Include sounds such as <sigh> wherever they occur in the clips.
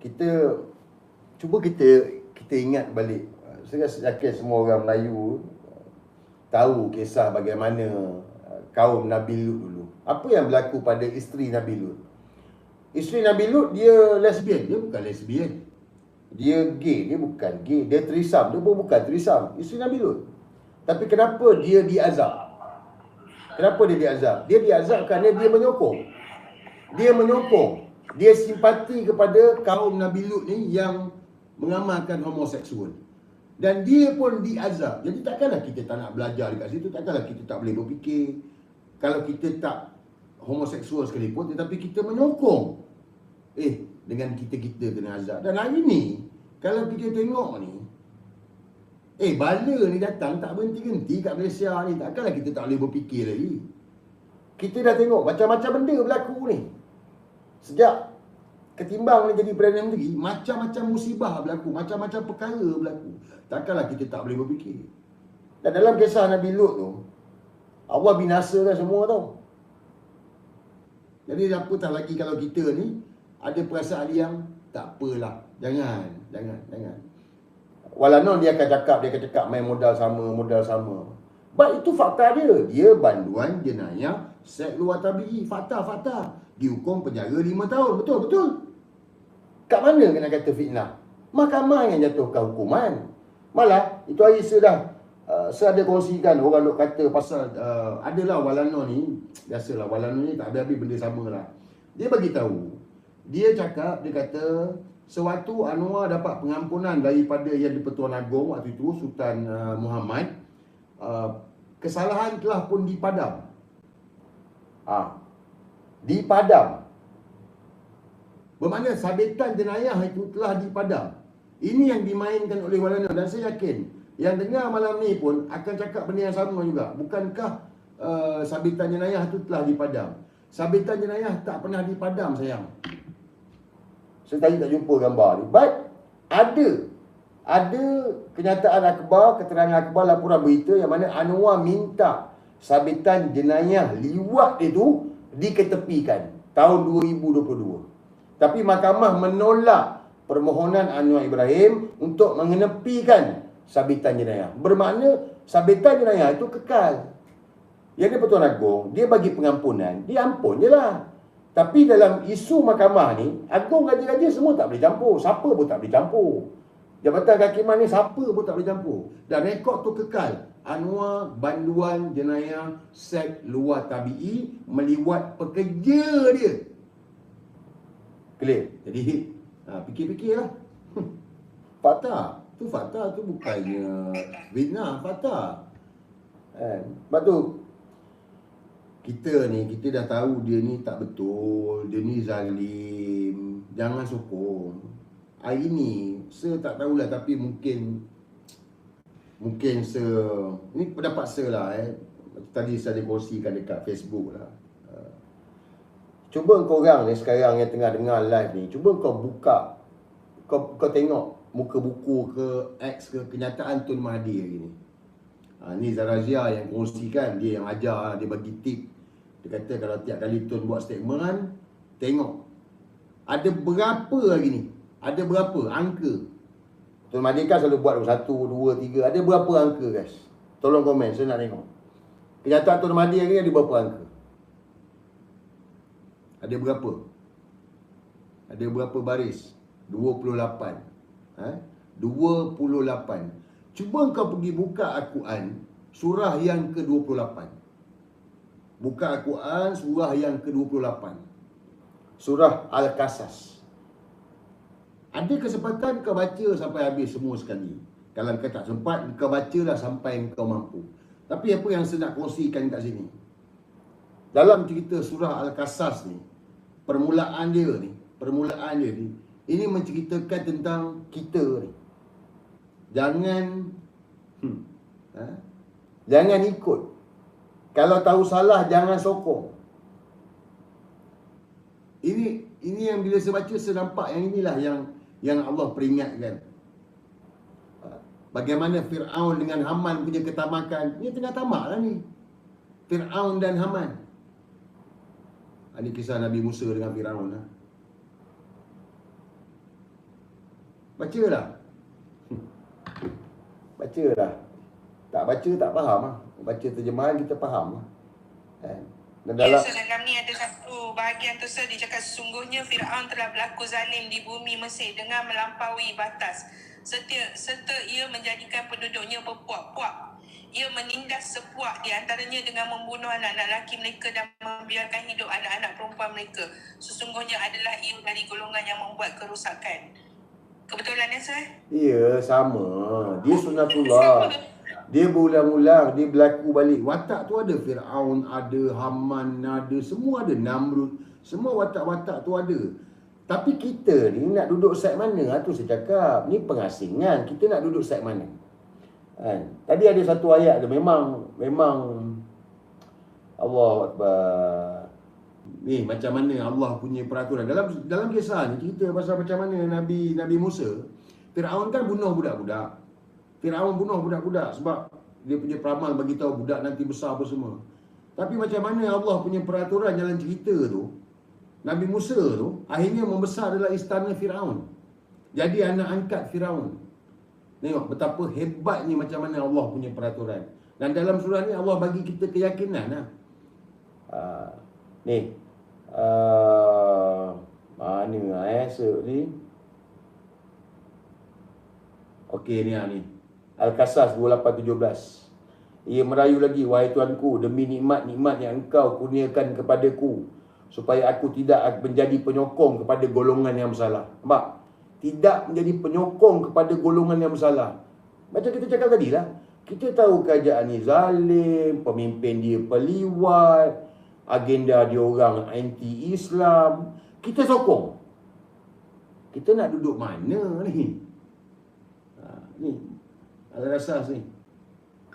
kita cuba kita kita ingat balik. Saya rasa yakin semua orang Melayu tahu kisah bagaimana uh, kaum Nabi Lut dulu. Apa yang berlaku pada isteri Nabi Lut? Isteri Nabi Lut dia lesbian, dia bukan lesbian. Dia gay, dia bukan gay. Dia trisam, dia pun bukan trisam. Isteri Nabi Lut. Tapi kenapa dia diazab? Kenapa dia diazab? Dia diazab kerana dia menyokong. Dia menyokong. Dia simpati kepada kaum Nabi Lut ni yang mengamalkan homoseksual. Dan dia pun diazab. Jadi takkanlah kita tak nak belajar dekat situ. Takkanlah kita tak boleh berfikir. Kalau kita tak homoseksual sekalipun. Tetapi kita menyokong. Eh, dengan kita-kita kena azab. Dan hari ni, kalau kita tengok ni. Eh, bala ni datang tak berhenti-henti kat Malaysia ni. Takkanlah kita tak boleh berfikir lagi. Kita dah tengok macam-macam benda berlaku ni. Sejak ketimbang jadi Perdana Menteri, macam-macam musibah berlaku, macam-macam perkara berlaku. Takkanlah kita tak boleh berfikir. Dan dalam kisah Nabi Lut tu, Allah binasakan semua tau. Jadi apa tak lagi kalau kita ni ada perasaan yang tak apalah. Jangan, jangan, jangan. Walanon dia akan cakap, dia akan cakap main modal sama, modal sama. But itu fakta dia. Dia banduan jenayah seks luar tabi'i. Fakta, fakta. Dihukum penjara 5 tahun. Betul, betul. Kat mana kena kata fitnah? Mahkamah yang jatuhkan hukuman. Malah, itu hari saya dah uh, saya ada kongsikan orang duk kata pasal uh, adalah Walano ni biasalah Walano ni tak habis-habis benda sama lah dia bagi tahu dia cakap dia kata sewaktu Anwar dapat pengampunan daripada yang di-Pertuan Agong waktu itu Sultan uh, Muhammad uh, kesalahan telah pun dipadam ah dipadam bermakna sabitan jenayah itu telah dipadam ini yang dimainkan oleh Walana dan saya yakin yang dengar malam ni pun akan cakap benda yang sama juga. Bukankah uh, sabitan jenayah itu telah dipadam? Sabitan jenayah tak pernah dipadam sayang. Saya tadi tak jumpa gambar ni. But ada ada kenyataan akhbar, keterangan akhbar laporan berita yang mana Anwar minta sabitan jenayah liwat itu diketepikan tahun 2022. Tapi mahkamah menolak permohonan Anwar Ibrahim untuk mengenepikan sabitan jenayah. Bermakna sabitan jenayah itu kekal. Yang dia Pertuan Agong, dia bagi pengampunan, dia ampun je lah. Tapi dalam isu mahkamah ni, Agong gaji-gaji semua tak boleh campur. Siapa pun tak boleh campur. Jabatan kehakiman ni siapa pun tak boleh campur. Dan rekod tu kekal. Anwar banduan jenayah seks luar tabi'i meliwat pekerja dia. Clear? Jadi, Ha, fikir-fikirlah. fakta. Tu fakta tu bukannya bina fakta. Kan? Sebab tu kita ni kita dah tahu dia ni tak betul, dia ni zalim. Jangan sokong. Hari ni saya tak tahulah tapi mungkin mungkin se ini pendapat saya lah eh. Tadi saya dikongsikan dekat Facebook lah. Cuba kau orang ni sekarang yang tengah dengar live ni, cuba kau buka kau kau tengok muka buku ke X ke kenyataan Tun Mahdi hari ni. Ha, ni Zarazia yang kongsikan, dia yang ajar, dia bagi tip. Dia kata kalau tiap kali Tun buat statement, tengok. Ada berapa hari ni? Ada berapa angka? Tun Mahdi kan selalu buat satu, dua, tiga. Ada berapa angka guys? Tolong komen, saya nak tengok. Kenyataan Tun Mahdi hari ni ada berapa angka? Ada berapa? Ada berapa baris? 28. Ha? 28. Cuba kau pergi buka Al-Quran surah yang ke-28. Buka Al-Quran surah yang ke-28. Surah Al-Qasas. Ada kesempatan kau baca sampai habis semua sekali. Kalau kau tak sempat, kau bacalah sampai kau mampu. Tapi apa yang saya nak kongsikan kat sini? Dalam cerita surah Al-Qasas ni, permulaan dia ni, permulaan dia ni, ini menceritakan tentang kita ni. Jangan hmm, ha? jangan ikut. Kalau tahu salah jangan sokong. Ini ini yang bila saya baca saya nampak yang inilah yang yang Allah peringatkan. Ha? Bagaimana Fir'aun dengan Haman punya ketamakan. Ini tengah tamak lah ni. Fir'aun dan Haman. Ini kisah Nabi Musa dengan Fir'aun lah. Baca lah. <laughs> Baca lah. Tak baca tak faham lah. Baca terjemahan kita faham lah. Kan? Dan dalam... Ya, dalam ni ada satu bahagian tu sir, dia cakap sesungguhnya Fir'aun telah berlaku zalim di bumi Mesir dengan melampaui batas. Setiap, serta ia menjadikan penduduknya berpuak-puak ia menindas sepuak di antaranya dengan membunuh anak-anak lelaki mereka dan membiarkan hidup anak-anak perempuan mereka. Sesungguhnya adalah ia dari golongan yang membuat kerusakan. Kebetulan ya, Sir? Ya, sama. Dia sunatullah. Dia berulang-ulang, dia berlaku balik. Watak tu ada Fir'aun, ada Haman, ada semua ada. Namrud, semua watak-watak tu ada. Tapi kita ni nak duduk side mana? Ha, tu saya cakap. Ni pengasingan. Kita nak duduk side mana? Kan? Tadi ada satu ayat tu memang memang Allah. Ni macam mana Allah punya peraturan. Dalam dalam kisah ni cerita pasal macam mana Nabi Nabi Musa Firaun kan bunuh budak-budak. Firaun bunuh budak-budak sebab dia punya peramal bagi tahu budak nanti besar apa semua. Tapi macam mana Allah punya peraturan dalam cerita tu Nabi Musa tu akhirnya membesar dalam istana Firaun. Jadi anak angkat Firaun. Tengok betapa hebatnya macam mana Allah punya peraturan. Dan dalam surah ni Allah bagi kita keyakinan lah. Uh, ni. Uh, mana lah eh so, ni. Okey ni lah ni. Al-Qasas 2817. Ia merayu lagi, wahai tuanku, demi nikmat-nikmat yang engkau kurniakan kepadaku. Supaya aku tidak menjadi penyokong kepada golongan yang bersalah. Nampak? tidak menjadi penyokong kepada golongan yang bersalah. Macam kita cakap tadi lah. Kita tahu kerajaan ni zalim, pemimpin dia peliwat, agenda dia orang anti-Islam. Kita sokong. Kita nak duduk mana ni? Ha, ni, ada rasa ni.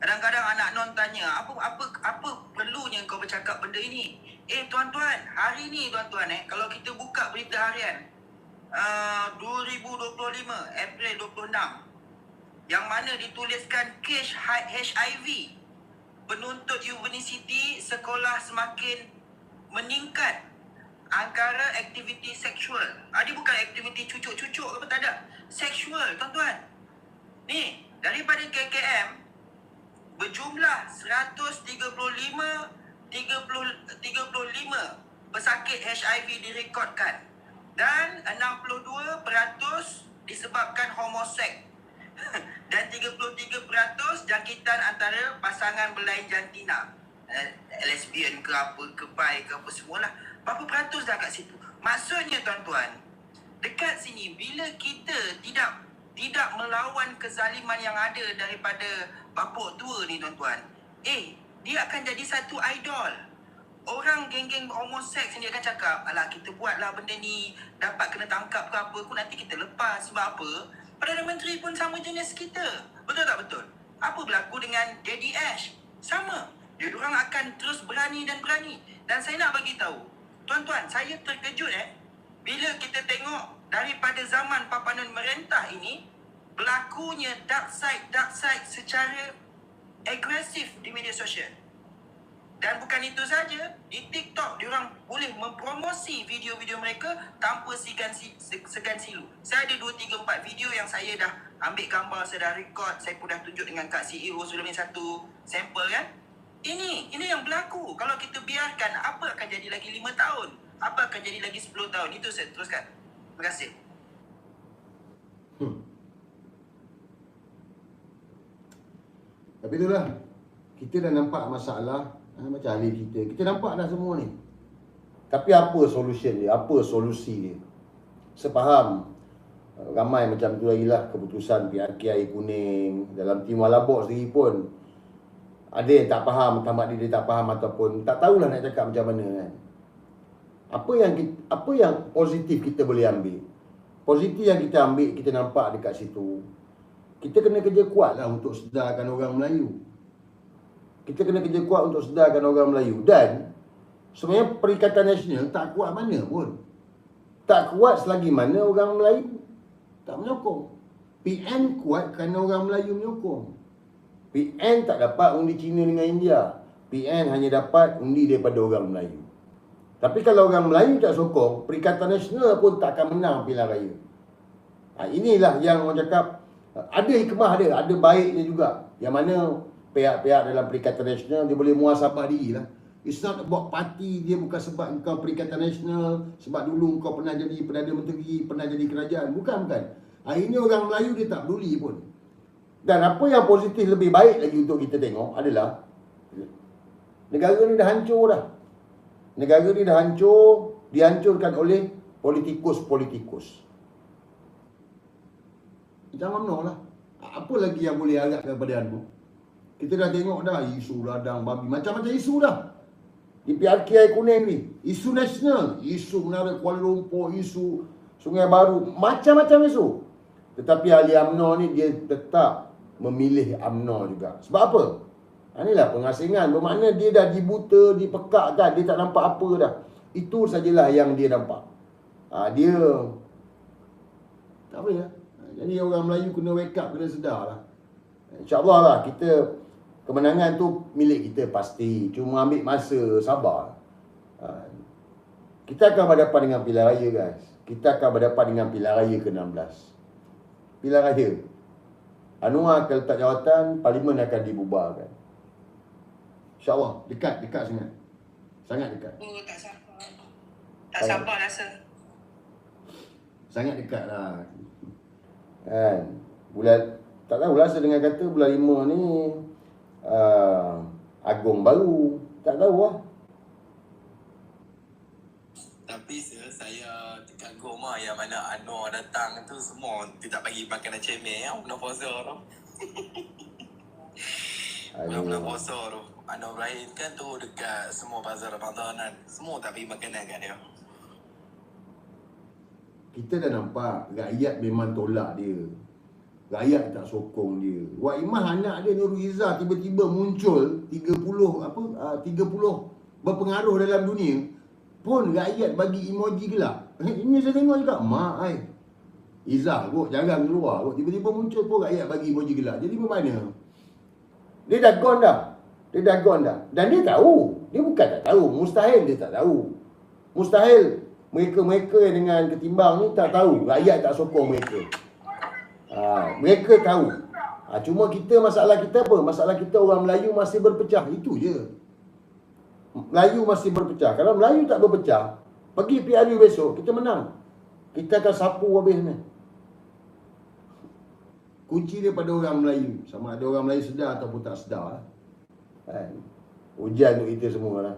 Kadang-kadang anak non tanya, apa apa apa perlunya kau bercakap benda ini? Eh tuan-tuan, hari ni tuan-tuan eh, kalau kita buka berita harian, 2025 uh, April 26 yang mana dituliskan kes HIV penuntut universiti sekolah semakin meningkat angkara aktiviti seksual. Ah, ini bukan aktiviti cucuk-cucuk apa tak ada. Seksual, tuan-tuan. Ni, daripada KKM berjumlah 135 30 35 pesakit HIV direkodkan dan 62% disebabkan homoseks <laughs> dan 33% jangkitan antara pasangan berlain jantina. Eh, lesbian ke apa ke bi ke apa semualah. Berapa peratus dah kat situ? Maksudnya tuan-tuan dekat sini bila kita tidak tidak melawan kezaliman yang ada daripada bapa tua ni tuan-tuan. Eh dia akan jadi satu idol. Orang geng-geng homoseks ni akan cakap Alah kita buatlah benda ni Dapat kena tangkap ke apa Kau nanti kita lepas. Sebab apa? Perdana Menteri pun sama jenis kita. Betul tak betul? Apa berlaku dengan Daddy Ash? Sama. Dia orang akan terus berani dan berani. Dan saya nak bagi tahu Tuan-tuan saya terkejut eh Bila kita tengok Daripada zaman papanan merentah ini Berlakunya dark side Dark side secara Agresif di media sosial dan bukan itu saja, di TikTok dia orang boleh mempromosi video-video mereka tanpa segan, segan silu. Saya ada 2 3 4 video yang saya dah ambil gambar, saya dah record, saya pun dah tunjuk dengan Kak CEO sebelum ini satu sampel kan. Ini, ini yang berlaku. Kalau kita biarkan, apa akan jadi lagi 5 tahun? Apa akan jadi lagi 10 tahun? Itu saya teruskan. Terima kasih. Hmm. Tapi itulah, kita dah nampak masalah Ha, macam ahli kita. Kita nampak dah semua ni. Tapi apa solution dia? Apa solusi dia? Sepaham ramai macam tu lagi lah keputusan pihak Kiai Kuning dalam tim Walabok sendiri pun ada yang tak faham, tamat dia, dia tak faham ataupun tak tahulah nak cakap macam mana kan. Apa yang kita, apa yang positif kita boleh ambil? Positif yang kita ambil, kita nampak dekat situ. Kita kena kerja kuat lah untuk sedarkan orang Melayu. Kita kena kerja kuat untuk sedarkan orang Melayu. Dan sebenarnya Perikatan Nasional tak kuat mana pun. Tak kuat selagi mana orang Melayu tak menyokong. PN kuat kerana orang Melayu menyokong. PN tak dapat undi Cina dengan India. PN hanya dapat undi daripada orang Melayu tapi kalau orang Melayu tak sokong Perikatan Nasional pun tak akan menang pilihan raya Ha, inilah yang orang cakap uh, ada hikmah dia, ada baiknya juga. Yang mana pihak-pihak dalam Perikatan Nasional dia boleh muasabah diri lah. It's not about parti, dia bukan sebab kau Perikatan Nasional, sebab dulu kau pernah jadi Perdana Menteri, pernah jadi kerajaan. Bukan, bukan. Hari ini orang Melayu dia tak peduli pun. Dan apa yang positif lebih baik lagi untuk kita tengok adalah negara ni dah hancur dah. Negara ni dah hancur, dihancurkan oleh politikus-politikus. Jangan UMNO lah. Apa lagi yang boleh harap kepada anda? Kita dah tengok dah isu ladang babi. Macam-macam isu dah. Di PRKI kuning ni. Isu nasional. Isu Menara Kuala Lumpur. Isu Sungai Baru. Macam-macam isu. Tetapi ahli UMNO ni dia tetap memilih UMNO juga. Sebab apa? Ha, inilah pengasingan. Bermakna dia dah dibuta, dipekakkan. Dia tak nampak apa dah. Itu sajalah yang dia nampak. Ha, dia... Tak boleh lah. Jadi orang Melayu kena wake up, kena sedar lah. InsyaAllah lah kita kemenangan tu milik kita pasti. Cuma ambil masa, sabar. Ha. Kita akan berhadapan dengan pilihan raya guys. Kita akan berhadapan dengan pilihan raya ke-16. Pilihan raya. Anwar akan letak jawatan, parlimen akan dibubarkan. InsyaAllah, dekat, dekat sangat. Sangat dekat. Oh, tak sabar. Tak sabar rasa. Sangat dekat lah. Kan? Bulan tak tahu lah saya dengar kata bulan 5 ni uh, Agong baru. Tak tahu lah. Tapi sir, saya terkagum lah yang mana Anwar datang tu semua tidak bagi makan cemeh ya, bulan puasa tu. <laughs> Bulan-bulan puasa tu. Anwar Ibrahim kan tu dekat semua bazar Ramadanan. Semua tak bagi makanan kat dia. Kita dah nampak rakyat memang tolak dia. Rakyat tak sokong dia. Wak Imah anak dia Nurul Izzah tiba-tiba muncul 30 apa uh, 30 berpengaruh dalam dunia pun rakyat bagi emoji gelap. <laughs> Ini saya tengok juga mak ai. Izzah kot jarang keluar kot tiba-tiba muncul pun rakyat bagi emoji gelap. Jadi macam mana? Dia dah gone dah. Dia dah gone dah. Dan dia tahu. Dia bukan tak tahu. Mustahil dia tak tahu. Mustahil mereka-mereka dengan ketimbang ni tak tahu. Rakyat tak sokong mereka. Ha, mereka tahu. Ha, cuma kita masalah kita apa? Masalah kita orang Melayu masih berpecah. Itu je. Melayu masih berpecah. Kalau Melayu tak berpecah, pergi PRU besok, kita menang. Kita akan sapu habis ni. Kunci dia pada orang Melayu. Sama ada orang Melayu sedar ataupun tak sedar. Kan? Ujian untuk kita semua lah.